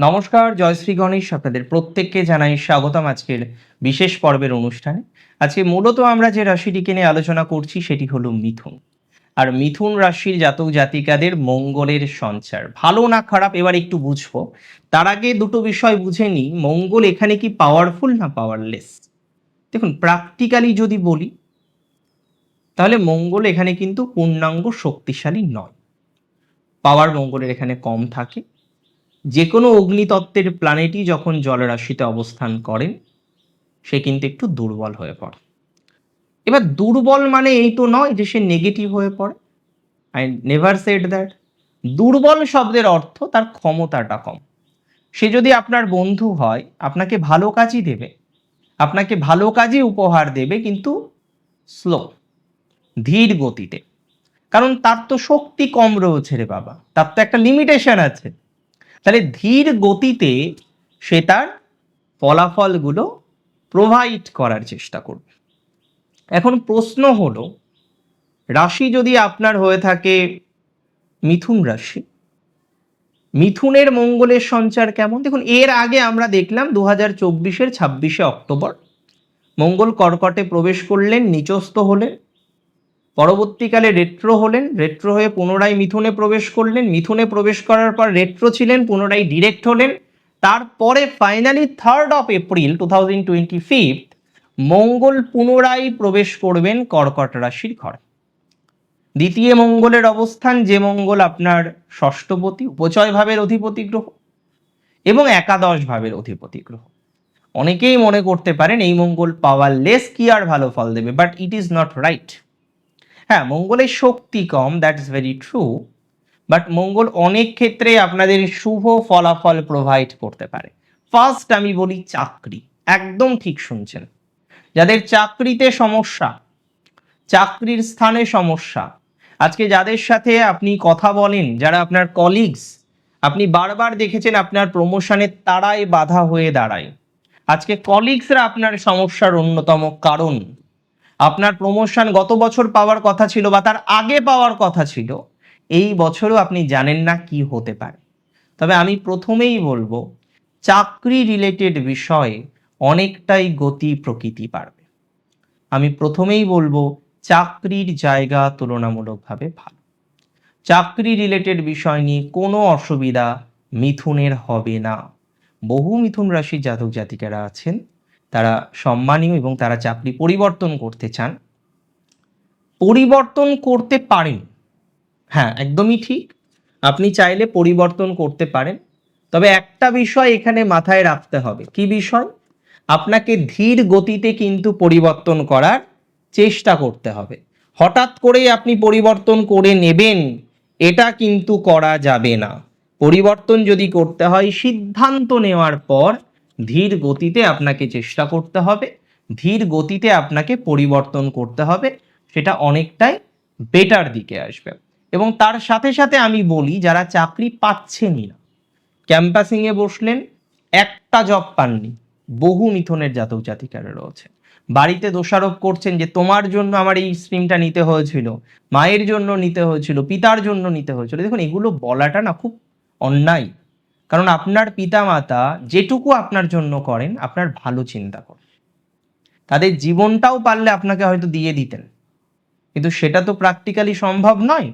নমস্কার, জয়শ্রী গণেশ আপনাদের প্রত্যেককে জানাই স্বাগতম আজকের বিশেষ পর্বের অনুষ্ঠানে। আজকে মূলত আমরা যে রাশিটিকে নিয়ে আলোচনা করছি সেটি হলো মিথুন। আর মিথুন রাশির জাতক জাতিকাদের মঙ্গলের সঞ্চার। ভালো না খারাপ এবার একটু বুঝব। তার আগে দুটো বিষয় বুঝে নিই, মঙ্গল এখানে কি পাওয়ারফুল না পাওয়ারলেস দেখুন প্র্যাকটিক্যালি যদি বলি, তাহলে মঙ্গল এখানে কিন্তু পূর্ণাঙ্গ শক্তিশালী নয়। পাওয়ার মঙ্গলের এখানে কম থাকে যে কোনো অগ্নিতত্ত্বের প্ল্যানেটই যখন জলরাশিতে অবস্থান করেন, সে কিন্তু একটু দুর্বল হয়ে পড়ে। এবার দুর্বল মানে এই তো নয় যে সে নেগেটিভ হয়ে পড়ে। আই নেভার সেড দ্যাট দুর্বল শব্দের অর্থ তার ক্ষমতাটা কম। সে যদি আপনার বন্ধু হয়, আপনাকে ভালো কাজই দেবে। আপনাকে ভালো কাজই উপহার দেবে, কিন্তু স্লো ধীর গতিতে। কারণ তার তো শক্তি কম রয়েছে রে বাবা। তার তো একটা লিমিটেশন আছে। তাহলে ধীর গতিতে সে তার ফলাফলগুলো প্রোভাইড করার চেষ্টা করবে। এখন প্রশ্ন হলো, রাশি যদি আপনার হয়ে থাকে মিথুন রাশি, মিথুনের মঙ্গলের সঞ্চার কেমন? দেখুন, এর আগে আমরা দেখলাম দু হাজার চব্বিশের ছাব্বিশে অক্টোবর, মঙ্গল কর্কটে প্রবেশ করলেন, নিচস্থ হলেন পরবর্তীকালে রেট্রো হলেন, রেট্রো হয়ে পুনরায় মিথুনে প্রবেশ করলেন, মিথুনে প্রবেশ করার পর রেট্রো ছিলেন, পুনরায় ডিরেক্ট হলেন। তারপরে finally third of April two thousand twenty fifth Mangal পুনরায় প্রবেশ করবেন কর্কট রাশির ঘরে। দ্বিতীয় মঙ্গলের অবস্থান, যে মঙ্গল আপনার ষষ্ঠপতি উপচয় ভাবের অধিপতি গ্রহ এবং একাদশ ভাবের অধিপতি গ্রহ। অনেকেই মনে করতে পারেন এই মঙ্গল পাওয়ার লেস কি আর ভালো ফল দেবে but it is not right হ্যাঁ মঙ্গলের শক্তি কম that is very true but Mangal অনেক ক্ষেত্রে আপনাদের শুভ ফলাফল প্রোভাইড করতে পারে। ফার্স্ট আমি বলি চাকরি, একদম ঠিক শুনছেন। যাদের চাকরিতে সমস্যা, চাকরির স্থানে সমস্যা, আজকে যাদের সাথে আপনি কথা বলেন, যারা আপনার কলিগস আপনি বারবার দেখেছেন আপনার প্রমোশনের তারাই বাধা হয়ে দাঁড়ায়। আজকে কলিগসরা আপনার সমস্যার অন্যতম কারণ। আপনার প্রমোশন গত বছর পাওয়ার কথা ছিল বা তার আগে পাওয়ার কথা ছিল, এই বছরও আপনি জানেন না কি হতে পারে। তবে আমি প্রথমেই বলব, চাকরি রিলেটেড বিষয়ে অনেকটাই গতি প্রকৃতি বাড়বে আমি প্রথমেই বলব, চাকরির জায়গা তুলনামূলকভাবে ভালো। চাকরি রিলেটেড বিষয় নিয়ে কোনো অসুবিধা মিথুনের হবে না। বহু মিথুন রাশির জাতক জাতিকারা আছেন তারা সম্মানীয় এবং তারা চাকরি পরিবর্তন করতে চান। পরিবর্তন করতে পারেন। হ্যাঁ একদমই ঠিক। আপনি চাইলে পরিবর্তন করতে পারেন। তবে একটা বিষয় এখানে মাথায় রাখতে হবে। কি বিষয়? আপনাকে ধীর গতিতে কিন্তু পরিবর্তন করার চেষ্টা করতে হবে। হঠাৎ করেই আপনি পরিবর্তন করে নেবেন, এটা কিন্তু করা যাবে না। পরিবর্তন যদি করতে হয়, সিদ্ধান্ত নেওয়ার পর ধীর গতিতে আপনাকে চেষ্টা করতে হবে, ধীর গতিতে আপনাকে পরিবর্তন করতে হবে, সেটা অনেকটাই বেটার দিকে আসবে। এবং তার সাথে সাথে আমি বলি, যারা চাকরি পাচ্ছেনই না ক্যাম্পাসিংয়ে বসলেন, একটা জব পাননি, বহু মিথুনের জাতক জাতিকারা রয়েছে। বাড়িতে দোষারোপ করছেন যে, তোমার জন্য আমার এই স্ট্রিমটা নিতে হয়েছিল, মায়ের জন্য নিতে হয়েছিল, পিতার জন্য নিতে হয়েছিল। দেখুন, এগুলো বলাটা না খুব অন্যায়। কারণ আপনার পিতামাতা যেটুকু আপনার জন্য করেন, আপনার ভালো চিন্তা করেন। তাদের জীবনটাও পারলে আপনাকে হয়তো দিয়ে দিতেন। কিন্তু সেটা তো প্র্যাকটিক্যালি সম্ভব নয়।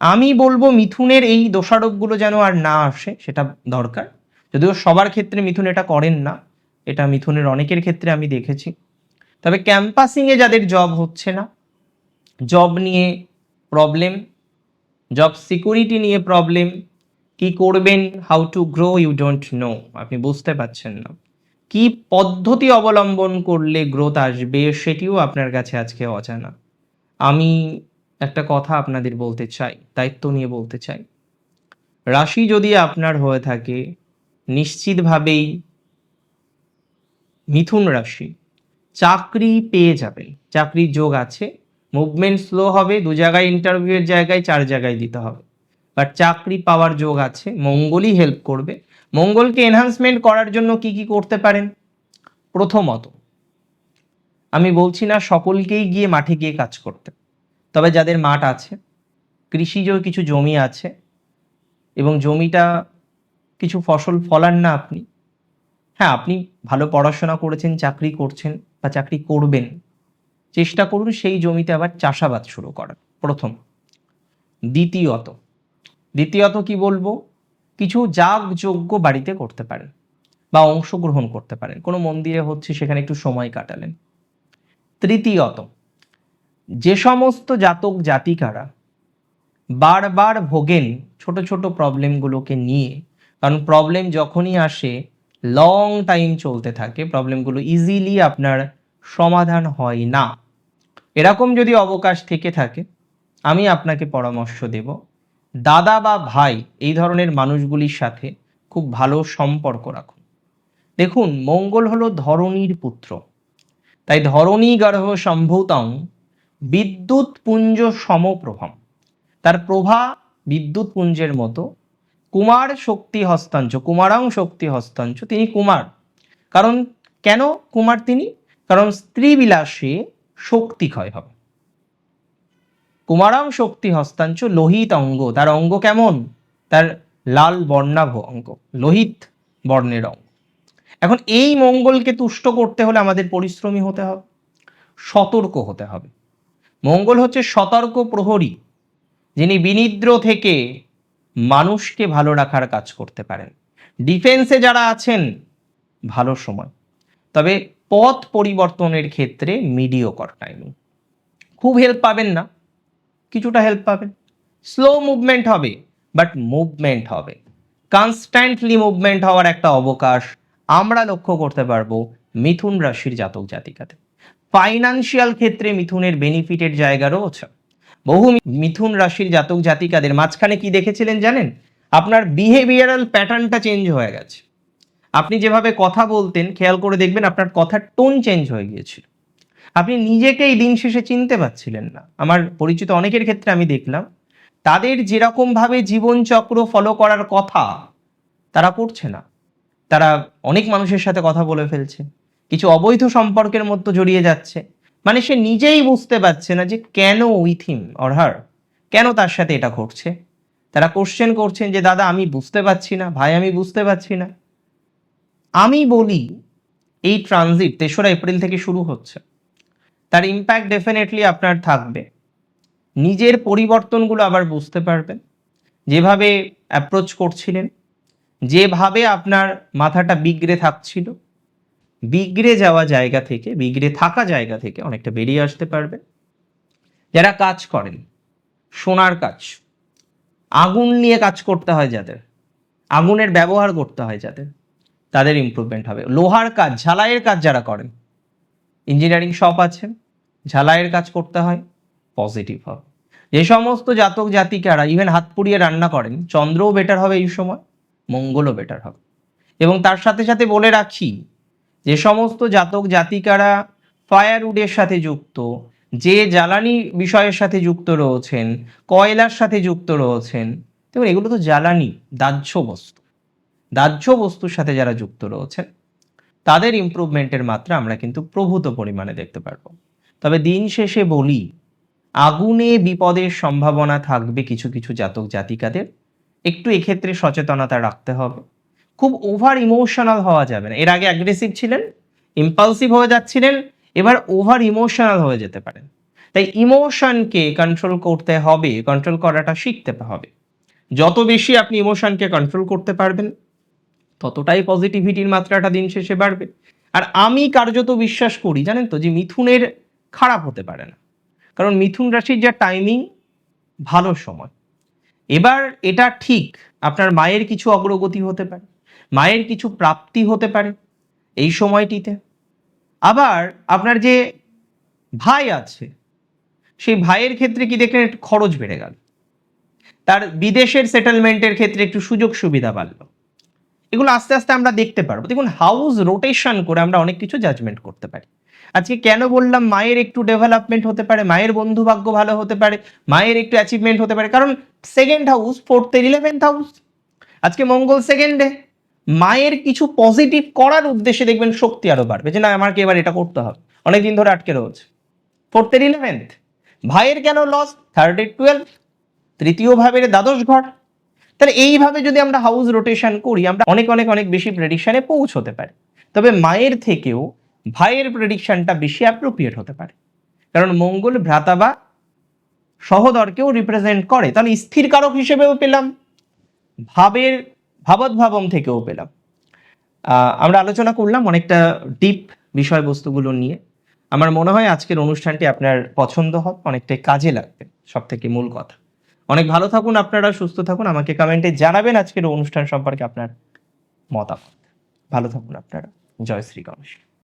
আমি বলব মিথুনের এই দোষারোপগুলো যেন আর না আসে, সেটা দরকার। যদিও সবার ক্ষেত্রে মিথুন এটা করেন না, এটা মিথুনের অনেকের ক্ষেত্রে আমি দেখেছি। তবে ক্যাম্পাসিংয়ে যাদের জব হচ্ছে না জব নিয়ে প্রবলেম জব সিকিউরিটি নিয়ে প্রবলেম কি করবেন? How to grow you don't know আপনি বুঝতে পারছেন না। কি পদ্ধতি অবলম্বন করলে গ্রোথ আসবে সেটিও আপনার কাছে আজকে অজানা। আমি একটা কথা আপনাদের বলতে চাই, দায়িত্ব নিয়ে বলতে চাই। রাশি যদি আপনার হয়ে থাকে, নিশ্চিতভাবেই মিথুন রাশি চাকরি পেয়ে যাবেন চাকরির যোগ আছে। মুভমেন্ট স্লো হবে, দু জায়গায় ইন্টারভিউয়ের জায়গায় চার জায়গায় দিতে হবে। বাট চাকরি পাওয়ার যোগ আছে, মঙ্গলই হেল্প করবে। মঙ্গলকে এনহান্সমেন্ট করার জন্য কি কি করতে পারেন? প্রথমত, আমি বলছি না সকলকেই গিয়ে মাঠে গিয়ে কাজ করতে। তবে যাদের মাঠ আছে কৃষিজ কিছু জমি আছে এবং জমিটা কিছু ফসল ফলান না আপনি হ্যাঁ আপনি ভালো পড়াশোনা করেছেন, চাকরি করছেন বা চাকরি করবেন, চেষ্টা করুন সেই জমিতে আবার চাষাবাদ শুরু করার। প্রথম। দ্বিতীয়ত দ্বিতীয়ত কি বলব? কিছু যাগযজ্ঞ বাড়িতে করতে পারেন বা অংশগ্রহণ করতে পারেন। কোনো মন্দিরে হচ্ছে সেখানে একটু সময় কাটালেন। তৃতীয়ত, যে সমস্ত জাতক জাতিকারা বারবার ভোগেন ছোট ছোট প্রবলেমগুলোকে নিয়ে, কারণ প্রবলেম যখনই আসে লং টাইম চলতে থাকে প্রবলেমগুলো ইজিলি আপনার সমাধান হয় না। এরকম যদি অবকাশ থেকে থাকে, আমি আপনাকে পরামর্শ দেব। দাদা বা ভাই এই ধরনের মানুষগুলির সাথে খুব ভালো সম্পর্ক রাখুন। দেখুন, মঙ্গল হলো ধরণীর পুত্র। তাই ধরণী গর্ভ সম্ভূতং বিদ্যুৎ পুঞ্জ সমপ্রভম তার প্রভা বিদ্যুৎ পুঞ্জের মতো। কুমার শক্তি হস্তাঞ্চ, কুমারাং শক্তি হস্তাঞ্চ, তিনি কুমার। কারণ কেন কুমার তিনি? কারণ স্ত্রী বিলাসে শক্তি ক্ষয় হবে। কুমারাং শক্তি হস্তাঞ্চ লোহিত অঙ্গ। তার অঙ্গ কেমন? তার লাল বর্ণাভ অঙ্গ, লোহিত বর্ণের অঙ্গ। এখন এই মঙ্গলকে তুষ্ট করতে হলে আমাদের পরিশ্রমী হতে হবে, সতর্ক হতে হবে। মঙ্গল হচ্ছে সতর্ক প্রহরী, যিনি বিনিদ্র থেকে মানুষকে ভালো রাখার কাজ করতে পারেন। ডিফেন্সে যারা আছেন, ভালো সময়। তবে পথ পরিবর্তনের ক্ষেত্রে মিডিওকর টাইমিং খুব হেল্প পাবেন না। কিছুটা হেল্প পাবেন। স্লো মুভমেন্ট হবে বাট মুভমেন্ট হবে। কনস্ট্যান্টলি মুভমেন্ট হওয়ার একটা অবকাশ আমরা লক্ষ্য করতে পারব মিথুন রাশির জাতক জাতিকাতে। ফাইনান্সিয়াল ক্ষেত্রে মিথুনের বেনিফিটের জায়গা রয়েছে। বহু মিথুন রাশির জাতক জাতিকাদের মাঝখানে কি দেখেছিলেন জানেন? আপনার বিহেভিয়ারাল প্যাটার্নটা চেঞ্জ হয়ে গেছে। আপনি যেভাবে কথা বলতেন, খেয়াল করে দেখবেন আপনার কথার টোন চেঞ্জ হয়ে গিয়েছিল। আপনি নিজেকেই দিন শেষে চিনতে পারছিলেন না। আমার পরিচিত অনেকের ক্ষেত্রে আমি দেখলাম, তাদের যেরকমভাবে জীবনচক্র ফলো করার কথা তারা করছে না। তারা অনেক মানুষের সাথে কথা বলে ফেলছে, কিছু অবৈধ সম্পর্কের মধ্যে জড়িয়ে যাচ্ছে। মানে সে নিজেই বুঝতে পারছে না যে কেন উইথ হিম অর হার, কেন তার সাথে এটা ঘটছে। তারা কোশ্চেন করছেন যে, দাদা, আমি বুঝতে পারছি না, ভাই, আমি বুঝতে পারছি না। আমি বলি, এই ট্রানজিট তেসরা এপ্রিল থেকে শুরু হচ্ছে। তার ইম্প্যাক্ট ডেফিনেটলি আপনার থাকবে। নিজের পরিবর্তনগুলো আবার বুঝতে পারবেন। যেভাবে অ্যাপ্রোচ করছিলেন, যেভাবে আপনার মাথাটা বিগড়ে থাকছিল, বিগড়ে যাওয়া জায়গা থেকে, বিগড়ে থাকা জায়গা থেকে অনেকটা বেরিয়ে আসতে পারবে। যারা কাজ করেন, সোনার কাজ, আগুন নিয়ে কাজ করতে হয় যাদের, আগুনের ব্যবহার করতে হয় যাদের, তাদের ইমপ্রুভমেন্ট হবে। লোহার কাজ, ঝালাইয়ের কাজ যারা করেন ইঞ্জিনিয়ারিং শপ আছে ঝালাইয়ের কাজ করতে হয় পজিটিভ হবে। যে সমস্ত জাতক জাতিকারা ইভেন হাত পুড়িয়ে রান্না করেন, চন্দ্রও বেটার হবে এই সময়, মঙ্গলও বেটার হবে। এবং তার সাথে সাথে বলে রাখি, যে সমস্ত জাতক জাতিকারা ফায়ারউডের সাথে যুক্ত, যে জ্বালানি বিষয়ের সাথে যুক্ত রয়েছেন, কয়লার সাথে যুক্ত রয়েছেন, দেখুন এগুলো তো জ্বালানি, দাহ্য বস্তু। দাহ্য বস্তুর সাথে যারা যুক্ত রয়েছেন, তাদের ইমপ্রুভমেন্টের মাত্রা আমরা কিন্তু প্রভূত পরিমাণে দেখতে পারব। তবে দিন শেষে বলি, আগুনে বিপদের সম্ভাবনা থাকবে কিছু কিছু জাতক জাতিকাদের। একটু এক্ষেত্রে সচেতনতা রাখতে হবে। খুব ওভার ইমোশনাল হওয়া যাবে না। এর আগে অ্যাগ্রেসিভ ছিলেন ইম্পালসিভ হয়ে যাচ্ছিলেন, এবার ওভার ইমোশনাল হয়ে যেতে পারেন। তাই ইমোশনকে কন্ট্রোল করতে হবে কন্ট্রোল করাটা শিখতে হবে। যত বেশি আপনি ইমোশনকে কন্ট্রোল করতে পারবেন, ততটাই পজিটিভিটির মাত্রাটা দিন শেষে বাড়বে। আর আমি কার্যত বিশ্বাস করি, জানেন তো, যে মিথুনের খারাপ হতে পারে না। কারণ মিথুন রাশির যা টাইমিং ভালো সময়। এবার এটা ঠিক, আপনার মায়ের কিছু অগ্রগতি হতে পারে, মায়ের কিছু প্রাপ্তি হতে পারে এই সময়টিতে। আবার আপনার যে ভাই আছে, সেই ভাইয়ের ক্ষেত্রে কি দেখলেন একটু খরচ বেড়ে গেল। তার বিদেশের সেটেলমেন্টের ক্ষেত্রে একটু সুযোগ সুবিধা বাড়লো। এগুলো আস্তে আস্তে আমরা দেখতে পারব। দেখুন হাউস রোটেশন করে আমরা অনেক কিছু জাজমেন্ট করতে পারি। আজকে কেন বললাম মায়ের একটু ডেভেলপমেন্ট হতে পারে, মায়ের বন্ধু ভাগ্য ভালো হতে পারে, মায়ের একটু অ্যাচিভমেন্ট হতে পারে? কারণ সেকেন্ড হাউস ফোর্থের ইলেভেন্থ হাউস আজকে মঙ্গল সেকেন্ডে মায়ের কিছু পজিটিভ করার উদ্দেশ্যে দেখবেন শক্তি আরও বাড়বে। যে না, আমাকে এবার এটা করতে হবে। অনেকদিন ধরে আটকে রয়েছে। ফোর্থের ইলেভেন্থ ভাইয়ের কেন লস থার্ড টুয়েলভ তৃতীয় ভাবের দ্বাদশ ঘর। তাহলে এইভাবে যদি আমরা হাউস রোটেশন করি, আমরা অনেক অনেক অনেক বেশি প্রেডিকশনে পৌঁছতে পারি। তবে মায়ের থেকেও ভাইয়ের প্রেডিকশনটা বেশি অ্যাপ্রোপ্রিয়েট হতে পারে। কারণ মঙ্গল ভ্রাতা বা সহদরকেও রিপ্রেজেন্ট করে। তাহলে স্থির কারক হিসেবেও পেলাম, ভাবের ভাবৎভাবম থেকেও পেলাম। আমরা আলোচনা করলাম অনেকটা ডিপ বিষয়বস্তুগুলো নিয়ে। আমার মনে হয় আজকের অনুষ্ঠানটি আপনার পছন্দ হবে অনেকটাই কাজে লাগবে সব থেকে মূল কথা। অনেক ভালো থাকুন, আপনারা সুস্থ থাকুন, আমাকে কমেন্টে জানাবেন আজকের অনুষ্ঠান সম্পর্কে আপনার মতামত। ভালো থাকুন আপনারা। জয় শ্রী গণেশ।